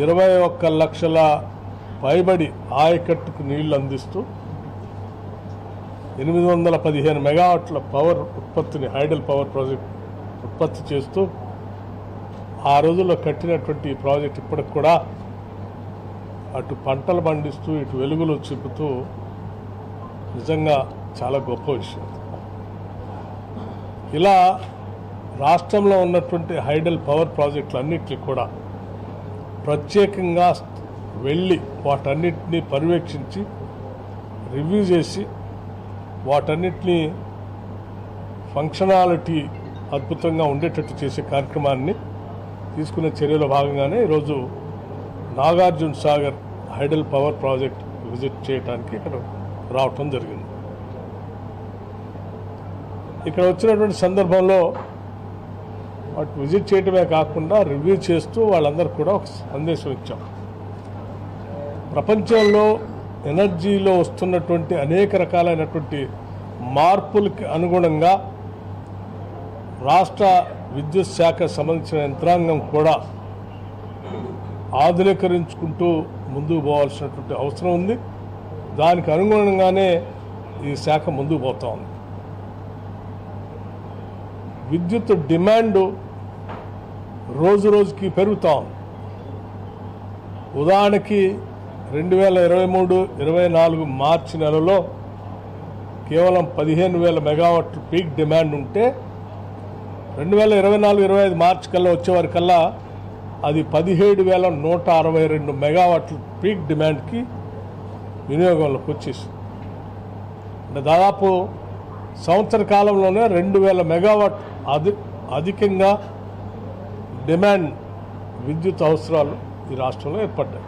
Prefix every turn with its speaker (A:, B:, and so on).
A: ఇరవై ఒక్క లక్షల పైబడి ఆయకట్టుకు నీళ్ళు అందిస్తూ ఎనిమిది వందల పదిహేను మెగావాట్ల పవర్ ఉత్పత్తిని హైడల్ పవర్ ప్రాజెక్ట్ ఉత్పత్తి చేస్తూ ఆ రోజుల్లో కట్టినటువంటి ఈ ప్రాజెక్ట్ ఇప్పటికి కూడా అటు పంటలు పండిస్తూ ఇటు వెలుగులు చూపుతూ నిజంగా చాలా గొప్ప విషయం. ఇలా రాష్ట్రంలో ఉన్నటువంటి హైడల్ పవర్ ప్రాజెక్టులన్నింటికి కూడా ప్రత్యేకంగా వెళ్ళి వాటన్నిటిని పర్యవేక్షించి రివ్యూ చేసి వాటన్నిటిని ఫంక్షనాలిటీ అద్భుతంగా ఉండేటట్టు చేసే కార్యక్రమాన్ని తీసుకునే చర్యలో భాగంగానే ఈరోజు Nagarjuna Sagar hydel power project visit చేయడానికి ఇక్కడ రావటం జరిగింది. ఇక్కడ వచ్చినటువంటి సందర్భంలో వాటి విజిట్ చేయటమే కాకుండా రివ్యూ చేస్తూ వాళ్ళందరూ కూడా ఒక సందేశం ఇచ్చాం. ప్రపంచంలో ఎనర్జీలో వస్తున్నటువంటి అనేక రకాలైనటువంటి మార్పులకి అనుగుణంగా రాష్ట్ర విద్యుత్ శాఖ సంబంధించిన యంత్రాంగం కూడా ఆధునీకరించుకుంటూ ముందుకు పోవాల్సినటువంటి అవసరం ఉంది. దానికి అనుగుణంగానే ఈ శాఖ ముందుకు పోతా ఉంది. విద్యుత్ డిమాండ్ రోజు రోజుకి పెరుగుతూ. ఉంది ఉదాహరణకి రెండు వేల ఇరవై మూడు ఇరవై నాలుగు మార్చి నెలలో కేవలం పదిహేను వేల మెగావాట్ పీక్ డిమాండ్ ఉంటే రెండు వేల ఇరవై నాలుగు ఇరవై ఐదు మార్చి కల్లా వచ్చేవారికల్లా అది పదిహేడు వేల నూట అరవై రెండు మెగావాట్ల పీక్ డిమాండ్కి వినియోగంలోకి వచ్చేసింది. అంటే దాదాపు సంవత్సర కాలంలోనే రెండు వేల మెగావాట్ అధి అధికంగా డిమాండ్ విద్యుత్ అవసరాలు ఈ రాష్ట్రంలో ఏర్పడ్డాయి.